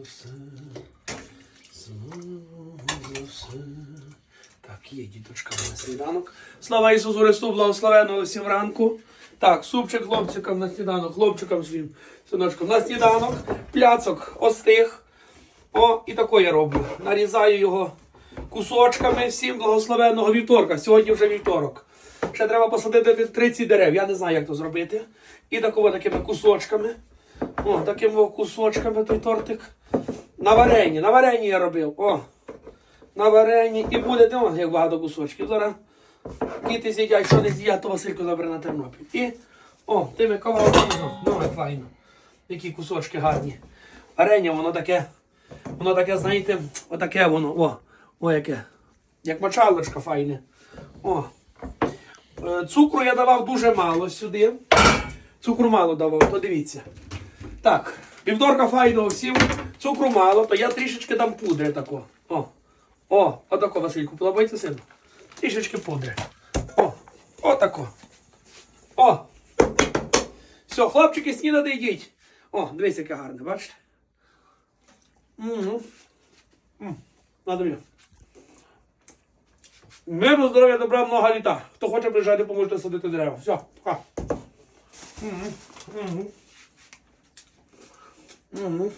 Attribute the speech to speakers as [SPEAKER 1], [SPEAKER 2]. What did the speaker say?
[SPEAKER 1] за все, слава за все. Так, є діточка на сніданок. Слава Ісусу Христу, благословенного всім ранку. Так, супчик хлопчикам на сніданок, хлопчикам своїм синочкам на сніданок, пляцок остиг. О, і тако я роблю. Нарізаю його кусочками всім благословенного вівторка. Сьогодні вже вівторок. Ще треба посадити 30 дерев. Я не знаю, як то зробити. І такого такими кусочками. О, такими кусочками той тортик. На варені, на варені я робив. О, на варені. І буде, дивно, як багато кусочків. Зараз діти з'їдять, що не з'їдять, то Василько забере на Тернопіль. І, о, тими кавалками, ну, як файно. Які кусочки гарні. Варення, воно таке, воно таке, знаєте, отаке воно, о, о, яке. Як мочалочка файне. О. Е, Цукру я давав дуже мало сюди. Цукру мало давав, то дивіться. Так, півторка файного всім, цукру мало, то я трішечки дам пудри тако. О, о, отако, Васильку, подобається сину? Трішечки пудри. О, отако. О. Все, хлопчики, снідати йдіть. О, дивись, яке гарне, бачите? Угу. Надо мені. Миру, здоров'я, добра, много літа. Хто хоче приїжджати, поможете садити дерева. Все, пока. Угу. Угу. Угу.